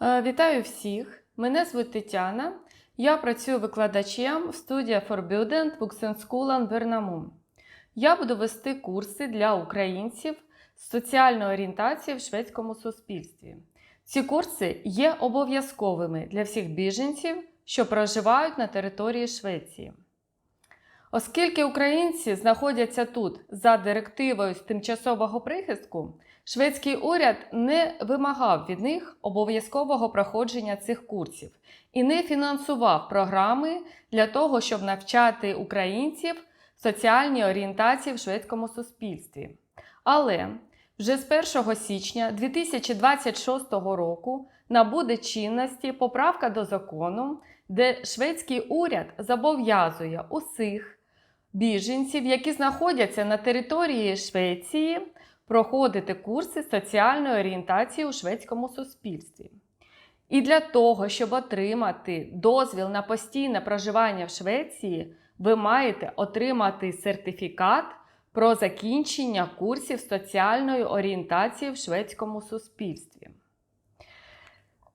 Вітаю всіх! Мене звуть Тетяна. Я працюю викладачем в студія Forbidden Buxenskolan Бернаму. Я буду вести курси для українців з соціальної орієнтації в шведському суспільстві. Ці курси є обов'язковими для всіх біженців, що проживають на території Швеції. Оскільки українці знаходяться тут за директивою з тимчасового прихистку, шведський уряд не вимагав від них обов'язкового проходження цих курсів і не фінансував програми для того, щоб навчати українців соціальній орієнтації в шведському суспільстві. Але вже з 1 січня 2026 року набуде чинності поправка до закону, де шведський уряд зобов'язує усіх біженців, які знаходяться на території Швеції, проходити курси соціальної орієнтації у шведському суспільстві. І для того, щоб отримати дозвіл на постійне проживання в Швеції, ви маєте отримати сертифікат про закінчення курсів соціальної орієнтації в шведському суспільстві.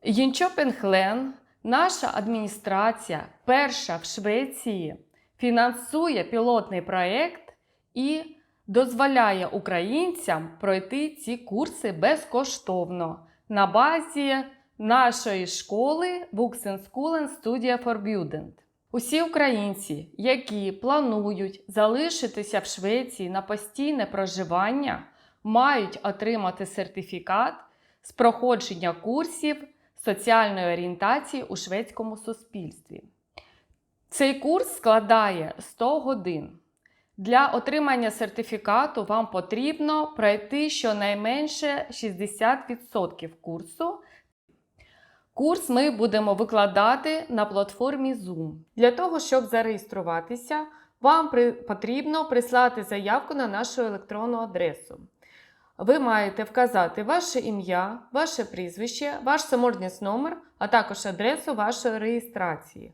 Єнчопенхлен, наша адміністрація, перша в Швеції, фінансує пілотний проєкт і дозволяє українцям пройти ці курси безкоштовно на базі нашої школи Vuxenskolan Studia Forbidden. Усі українці, які планують залишитися в Швеції на постійне проживання, мають отримати сертифікат з проходження курсів соціальної орієнтації у шведському суспільстві. Цей курс складає 100 годин. Для отримання сертифікату вам потрібно пройти щонайменше 60% курсу. Курс ми будемо викладати на платформі Zoom. Для того, щоб зареєструватися, вам потрібно прислати заявку на нашу електронну адресу. Ви маєте вказати ваше ім'я, ваше прізвище, ваш самотність номер, а також адресу вашої реєстрації.